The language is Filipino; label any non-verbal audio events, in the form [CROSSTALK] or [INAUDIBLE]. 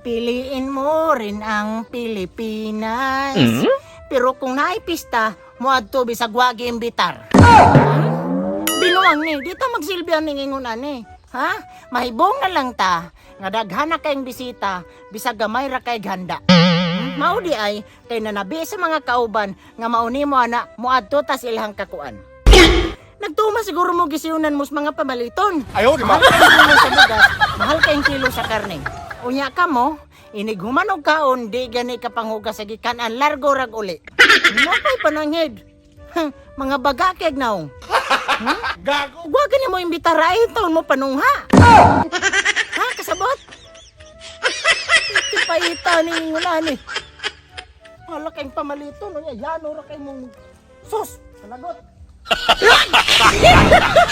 Piliin mo rin ang Pilipinas. Pero kung naipista, muadto bisag wagi imbitar. Binuang ni, dito magsilbi ang ningingon ani. Ha? Mahibong na lang ta. Nga daghana kayong bisita, bisag gamay ra kay handa. Mao di ay kay nanabi sa mga kauban nga mauni mo ana muadto ta sa ilang kakuan. [COUGHS] Nagtuma siguro mo gisiunan mo sa mga pamaliton. Ayaw, di ba? [LAUGHS] sa karne. Unya ka mo, inighuman og kaon, di gani ka panghugas sa gikan ang largo rag uli. [LAUGHS] Napay pananghid. Mga baga keg naong. Gago! Huwag ka mo imbitar ay taon mo panungha. [LAUGHS] ha, kasabot? Tipayita ni wala ni. Wala kayong pamalito, no? Yano ra kayo mong sus, palagot. [LAUGHS]